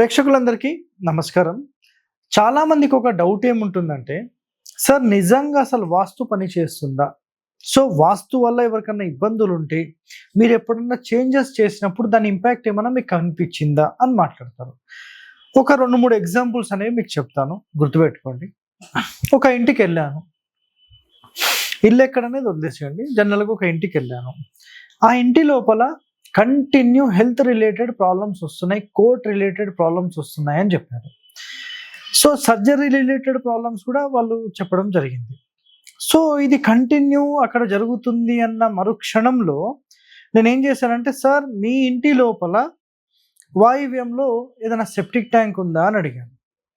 ప్రేక్షకులందరికీ నమస్కారం. చాలామందికి ఒక డౌట్ ఏముంటుందంటే సార్ నిజంగా అసలు వాస్తు పని చేస్తుందా? సో వాస్తు వల్ల ఎవరికన్నా ఇబ్బందులు ఉంటే మీరు ఎప్పుడన్నా చేంజెస్ చేసినప్పుడు దాని ఇంపాక్ట్ ఏమైనా మీకు కనిపించిందా అని మాట్లాడతారు. ఒక రెండు మూడు ఎగ్జాంపుల్స్ అనేవి మీకు చెప్తాను. గుర్తుపెట్టుకోండి. ఒక ఇంటికి వెళ్ళాను. ఇల్లు ఎక్కడనేది వదిలేసేయండి. జనరల్గా ఒక ఇంటికి వెళ్ళాను. ఆ ఇంటి లోపల కంటిన్యూ హెల్త్ రిలేటెడ్ ప్రాబ్లమ్స్ వస్తున్నాయి కోర్ట్ రిలేటెడ్ ప్రాబ్లమ్స్ వస్తున్నాయి అని చెప్పారు. సో సర్జరీ రిలేటెడ్ ప్రాబ్లమ్స్ కూడా వాళ్ళు చెప్పడం జరిగింది. సో ఇది కంటిన్యూ అక్కడ జరుగుతుంది అన్న మరుక్షణంలో నేను ఏం చేశానంటే సార్ మీ ఇంటి లోపల వాయువ్యంలో ఏదైనా సెప్టిక్ ట్యాంక్ ఉందా? అని అడిగాను.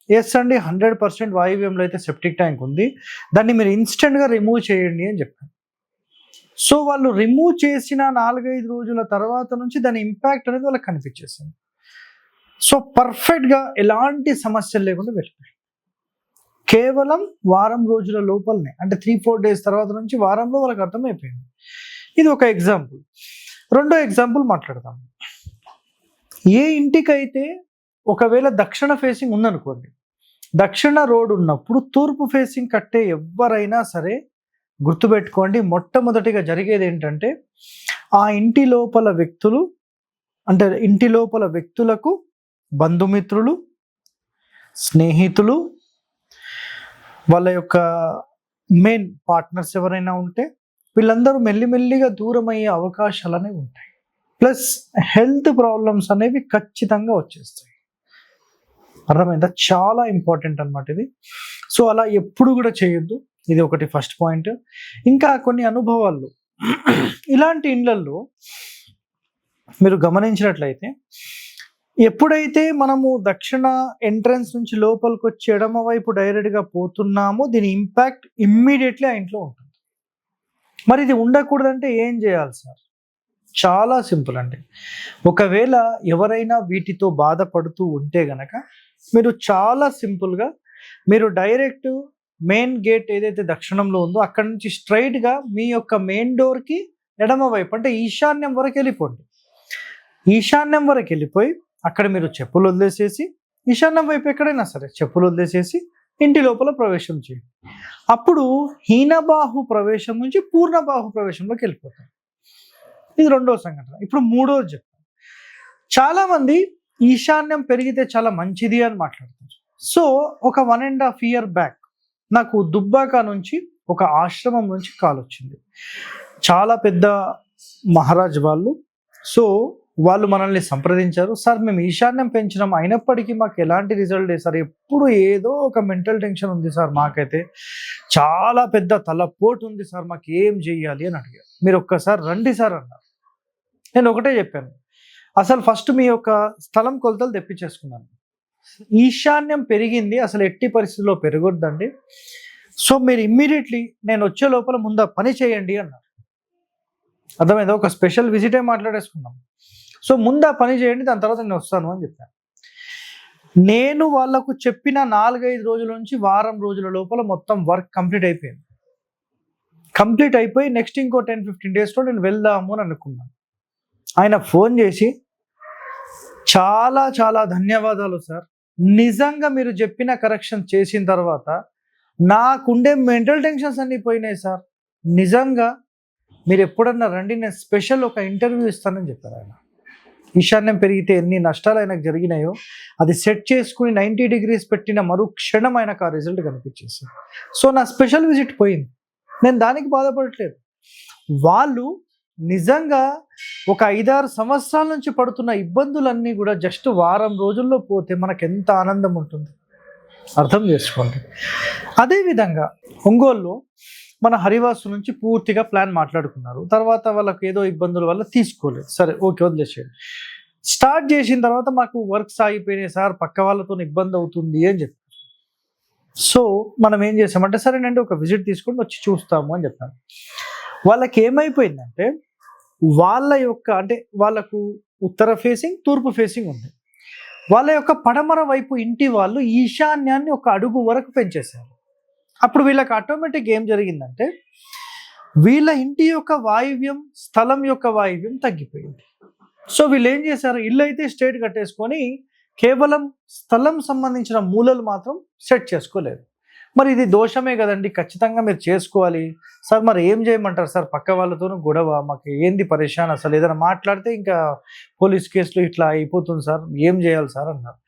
ఎస్ అండి హండ్రెడ్ పర్సెంట్ వాయువ్యంలో అయితే సెప్టిక్ ట్యాంక్ ఉంది. దాన్ని మీరు ఇన్స్టెంట్గా రిమూవ్ చేయండి అని చెప్పాను. సో వాళ్ళు రిమూవ్ చేసిన నాలుగైదు రోజుల తర్వాత నుంచి దాని ఇంపాక్ట్ అనేది వాళ్ళకి కనిపించేసింది. సో పర్ఫెక్ట్గా ఎలాంటి సమస్యలు లేకుండా వెళ్ళిపోయాయి. కేవలం వారం రోజుల లోపలనే అంటే త్రీ ఫోర్ డేస్ తర్వాత నుంచి వారంలో వాళ్ళకి అర్థమైపోయింది. ఇది ఒక ఎగ్జాంపుల్ రెండో ఎగ్జాంపుల్ మాట్లాడదాం. ఏ ఇంటికైతే ఒకవేళ దక్షిణ ఫేసింగ్ ఉందనుకోండి దక్షిణ రోడ్ ఉన్నప్పుడు తూర్పు ఫేసింగ్ కట్టే ఎవరైనా సరే గుర్తుపెట్టుకోండి మొట్టమొదటిగా జరిగేది ఏంటంటే ఆ ఇంటి లోపల వ్యక్తులు అంటే ఇంటి లోపల వ్యక్తులకు బంధుమిత్రులు స్నేహితులు వాళ్ళ యొక్క మెయిన్ పార్ట్నర్స్ ఎవరైనా ఉంటే వీళ్ళందరూ మెల్లిమెల్లిగా దూరం అయ్యే అవకాశాలు అనేవి ఉంటాయి. ప్లస్ హెల్త్ ప్రాబ్లమ్స్ అనేవి ఖచ్చితంగా వచ్చేస్తాయి. అర్థమైందా? చాలా ఇంపార్టెంట్ అనమాట ఇది. సో అలా ఎప్పుడు కూడా చేయొద్దు. ఇది ఒకటి ఫస్ట్ పాయింట్ ఇంకా కొన్ని అనుభవాలు. ఇలాంటి ఇండ్లల్లో మీరు గమనించినట్లయితే ఎప్పుడైతే మనము దక్షిణ ఎంట్రన్స్ నుంచి లోపలికి వచ్చి ఎడమ వైపు డైరెక్ట్గా పోతున్నామో దీని ఇంపాక్ట్ ఇమ్మీడియట్లీ ఆ ఇంట్లో ఉంటుంది. మరి ఇది ఉండకూడదంటే ఏం చేయాలి సార్? చాలా సింపుల్ అండి. ఒకవేళ ఎవరైనా వీటితో బాధపడుతూ ఉంటే గనక మీరు చాలా సింపుల్గా మీరు డైరెక్ట్ మెయిన్ గేట్ ఏదైతే దక్షిణంలో ఉందో అక్కడ నుంచి స్ట్రైట్గా మీ యొక్క మెయిన్ డోర్కి ఎడమ వైపు అంటే ఈశాన్యం వరకు వెళ్ళిపోండి. ఈశాన్యం వరకు వెళ్ళిపోయి అక్కడ మీరు చెప్పులు వదిలేసేసి ఈశాన్యం వైపు ఎక్కడైనా సరే చెప్పులు వదిలేసేసి ఇంటి లోపల ప్రవేశం చేయండి. అప్పుడు హీనబాహు ప్రవేశం నుంచి పూర్ణబాహు ప్రవేశంలోకి వెళ్ళిపోతారు. ఇది రెండో సంఘటన. ఇప్పుడు మూడోది చెప్తాను చాలామంది ఈశాన్యం పెరిగితే చాలా మంచిది అని మాట్లాడతారు. సో ఒక one and half year back నాకు దుబ్బాక నుంచి ఒక ఆశ్రమం నుంచి కాల్ వచ్చింది. చాలా పెద్ద మహారాజ్ వాళ్ళు. సో వాళ్ళు మనల్ని సంప్రదించారు. సార్ మేము ఈశాన్యం పెంచినాం. అయినప్పటికీ మాకు ఎలాంటి రిజల్ట్ లేదు సార్. ఎప్పుడు ఏదో ఒక మెంటల్ టెన్షన్ ఉంది సార్ మాకైతే. చాలా పెద్ద తలపోటు ఉంది సార్. మాకు ఏం చెయ్యాలి? అని అడిగారు. మీరు ఒక్కసారి రండి సార్ అన్నారు. నేను ఒకటే చెప్పాను. అసలు ఫస్ట్ మీ యొక్క స్థలం కొలతలు తెప్పించేసుకున్నాను. ఈశాన్యం పెరిగింది అసలు ఎట్టి పరిస్థితుల్లో పెరగొద్దండి. సో మీరు ఇమ్మీడియట్లీ నేను వచ్చే లోపల ముందు పని చేయండి అన్నారు. అర్థమైందా? ఒక స్పెషల్ విజిటే మాట్లాడేసుకున్నాం సో ముందు ఆ పని చేయండి దాని తర్వాత నేను వస్తాను అని చెప్పాను. నేను వాళ్ళకు చెప్పిన నాలుగైదు రోజుల నుంచి వారం రోజుల లోపల మొత్తం వర్క్ కంప్లీట్ అయిపోయింది. కంప్లీట్ అయిపోయి నెక్స్ట్ ఇంకో టెన్ ఫిఫ్టీన్ డేస్లో నేను వెళ్దాము అని అనుకున్నాను. ఆయన ఫోన్ చేసి చాలా చాలా ధన్యవాదాలు సార్. నిజంగా మీరు చెప్పిన కరెక్షన్ చేసిన తర్వాత నాకుండే మెంటల్ టెన్షన్స్ అన్నీ పోయినాయి సార్. నిజంగా మీరు ఎప్పుడన్నా రండి నేను స్పెషల్ ఒక ఇంటర్వ్యూ ఇస్తానని చెప్పారు ఆయన. ఈశాన్యం పెరిగితే ఎన్ని నష్టాలు ఆయనకు జరిగినాయో అది సెట్ చేసుకుని నైంటీ డిగ్రీస్ పెట్టిన మరుక్షణం ఆయనకు ఆ రిజల్ట్ కనిపించేసి సో నా స్పెషల్ విజిట్ పోయింది. నేను దానికి బాధపడట్లేదు. వాళ్ళు నిజంగా ఒక ఐదారు సంవత్సరాల నుంచి పడుతున్న ఇబ్బందులన్నీ కూడా జస్ట్ వారం రోజుల్లో పోతే మనకు ఎంత ఆనందం ఉంటుంది? అర్థం చేసుకోండి. అదేవిధంగా ఒంగోలులో మన హరివాసు నుంచి పూర్తిగా ప్లాన్ మాట్లాడుకున్నారు. తర్వాత వాళ్ళకి ఏదో ఇబ్బందుల వల్ల తీసుకోలేదు. సరే ఓకే వదిలేసేయండి. స్టార్ట్ చేసిన తర్వాత మాకు వర్క్స్ ఆగిపోయినాయి సార్ పక్క వాళ్ళతో ఇబ్బంది అవుతుంది అని చెప్పారు. సో మనం ఏం చేసామంటే సరేనండి ఒక విజిట్ తీసుకొని వచ్చి చూస్తాము అని చెప్పాను వాళ్ళకి ఏమైపోయిందంటే వాళ్ళ యొక్క అంటే వాళ్ళకు ఉత్తర ఫేసింగ్ తూర్పు ఫేసింగ్ ఉంది. వాళ్ళ యొక్క పడమర వైపు ఇంటి వాళ్ళు ఈశాన్యాన్ని ఒక అడుగు వరకు పెంచేశారు. అప్పుడు వీళ్ళకి ఆటోమేటిక్ ఏం జరిగిందంటే వీళ్ళ ఇంటి యొక్క వాయువ్యం స్థలం యొక్క వాయువ్యం తగ్గిపోయింది. సో వీళ్ళు ఏం చేశారు? ఇల్లు అయితే స్ట్రేట్ కట్టేసుకొని కేవలం స్థలం సంబంధించిన మూలలు మాత్రం సెట్ చేసుకోలేదు. మరి ఇది దోషమే కదండి ఖచ్చితంగా మీరు చేసుకోవాలి. సార్ మరి ఏం చేయమంటారు సార్? పక్క వాళ్ళతోనూ గొడవ మాకు ఏంది పరేషాన్? అసలు ఏదైనా మాట్లాడితే ఇంకా పోలీస్ కేసులు ఇట్లా అయిపోతుంది సార్. ఏం చేయాలి సార్ అన్నారు.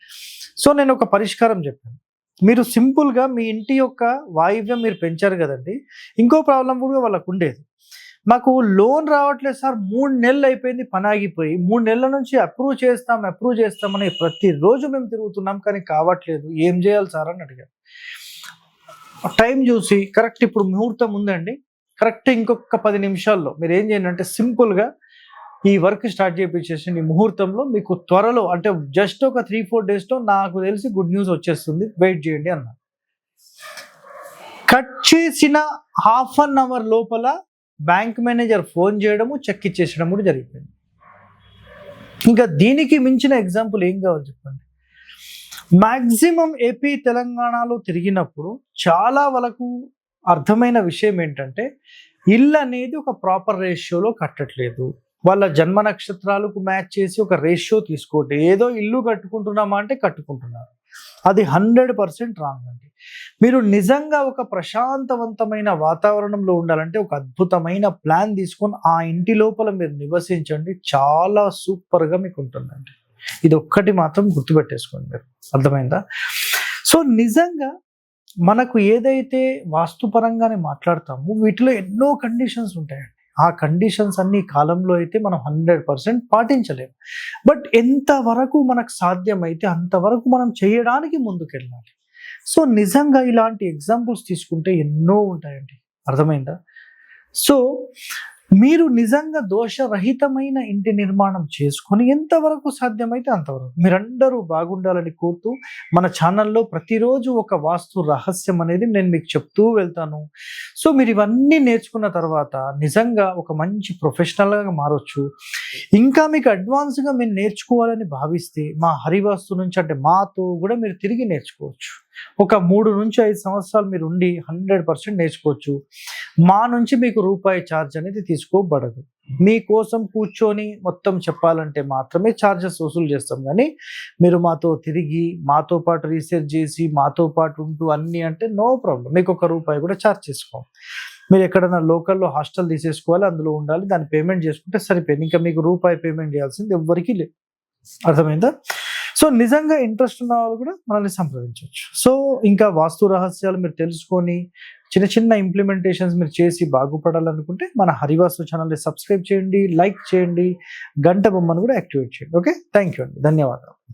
సో నేను ఒక పరిష్కారం చెప్పాను. మీరు సింపుల్గా మీ ఇంటి యొక్క వాయువ్యం మీరు పెంచారు కదండి ఇంకో ప్రాబ్లం కూడా వాళ్ళకు ఉండేది. మాకు లోన్ రావట్లేదు సార్ మూడు నెలలు అయిపోయింది పని ఆగిపోయి మూడు నెలల నుంచి అప్రూవ్ చేస్తాం అప్రూవ్ చేస్తామని ప్రతిరోజు మేము తిరుగుతున్నాం కానీ కావట్లేదు. ఏం చేయాలి సార్ అని అడిగారు. టైం చూసి కరెక్ట్ ఇప్పుడు ముహూర్తం ఉందండి. కరెక్ట్ ఇంకొక పది నిమిషాల్లో మీరు ఏం చేయండి అంటే సింపుల్గా ఈ వర్క్ స్టార్ట్ చేయించేసి ఈ ముహూర్తంలో మీకు త్వరలో అంటే జస్ట్ ఒక త్రీ ఫోర్ డేస్లో నాకు తెలిసి గుడ్ న్యూస్ వచ్చేస్తుంది. వెయిట్ చేయండి అన్న. కట్ చేసిన హాఫ్ అన్ అవర్ లోపల బ్యాంక్ మేనేజర్ ఫోన్ చేయడము చెక్ ఇచ్చేసడం కూడా జరిగిపోయింది. ఇంకా దీనికి మించిన ఎగ్జాంపుల్ ఏం కావాలి చెప్పండి? మ్యాక్సిమం ఏపీ తెలంగాణలో తిరిగినప్పుడు చాలా వరకు అర్థమైన విషయం ఏంటంటే ఇల్లు అనేది ఒక ప్రాపర్ రేషియోలో కట్టట్లేదు. వాళ్ళ జన్మ నక్షత్రాలకు మ్యాచ్ చేసి ఒక రేషియో తీసుకోండి ఏదో ఇల్లు కట్టుకుంటున్నామా అంటే కట్టుకుంటున్నారు. అది హండ్రెడ్ పర్సెంట్ రాంగ్ అండి. మీరు నిజంగా ఒక ప్రశాంతవంతమైన వాతావరణంలో ఉండాలంటే ఒక అద్భుతమైన ప్లాన్ తీసుకొని ఆ ఇంటి లోపల మీరు నివసించండి. చాలా సూపర్గా మీకు ఉంటుందండి. ఇది ఒక్కటి మాత్రం గుర్తుపెట్టేసుకోండి మీరు. అర్థమైందా? సో నిజంగా మనకు ఏదైతే వాస్తుపరంగానే మాట్లాడతామో వీటిలో ఎన్నో కండిషన్స్ ఉంటాయండి. ఆ కండిషన్స్ అన్ని కాలంలో అయితే మనం హండ్రెడ్ పర్సెంట్ పాటించలేము బట్ ఎంతవరకు మనకు సాధ్యమైతే అంతవరకు మనం చేయడానికి ముందుకెళ్ళాలి. సో నిజంగా ఇలాంటి ఎగ్జాంపుల్స్ తీసుకుంటే ఎన్నో ఉంటాయండి. అర్థమైందా? సో మీరు నిజంగా దోషరహితమైన ఇంటి నిర్మాణం చేసుకొని ఎంతవరకు సాధ్యమైతే అంతవరకు మీరందరూ బాగుండాలని కోరుతూ మన ఛానల్లో ప్రతిరోజు ఒక వాస్తు రహస్యం అనేది నేను మీకు చెప్తూ వెళ్తాను. సో మీరు ఇవన్నీ నేర్చుకున్న తర్వాత నిజంగా ఒక మంచి ప్రొఫెషనల్గా మారొచ్చు. ఇంకా మీకు అడ్వాన్స్గా మీరు నేర్చుకోవాలని భావిస్తే మా హరివాస్తు నుంచి అంటే మాతో కూడా మీరు తిరిగి నేర్చుకోవచ్చు. ఒక మూడు నుంచి ఐదు సంవత్సరాలు మీరు ఉండి హండ్రెడ్ పర్సెంట్ నేర్చుకోవచ్చు. మా నుంచి మీకు రూపాయి ఛార్జ్ అనేది తీసుకోబడదు. మీకోసం కూర్చొని మొత్తం చెప్పాలంటే మాత్రమే ఛార్జెస్ వసూలు చేస్తాం. కానీ మీరు మాతో తిరిగి మాతో పాటు రీసెర్చ్ చేసి మాతో పాటు ఉంటూ అన్నీ అంటే నో ప్రాబ్లం. మీకు ఒక రూపాయి కూడా ఛార్జ్ చేసుకోం. మీరు ఎక్కడైనా లోకల్లో హాస్టల్ తీసేసుకోవాలి అందులో ఉండాలి దాన్ని పేమెంట్ చేసుకుంటే సరిపోయింది. ఇంకా మీకు రూపాయి పేమెంట్ చేయాల్సింది ఎవ్వరికీ లేదు అర్థమైందా? సో నిజంగా ఇంట్రెస్ట్ ఉన్న వాళ్ళు కూడా మనల్ని సంప్రదించవచ్చు. సో ఇంకా వాస్తు రహస్యాలు మీరు తెలుసుకొని చిన్న చిన్న ఇంప్లిమెంటేషన్స్ మీరు చేసి బాగుపడాలనుకుంటే మన హరివాస్తు ఛానల్ని సబ్స్క్రైబ్ చేయండి లైక్ చేయండి గంట బొమ్మను కూడా యాక్టివేట్ చేయండి. ఓకే థ్యాంక్ యూ అండి. ధన్యవాదాలు.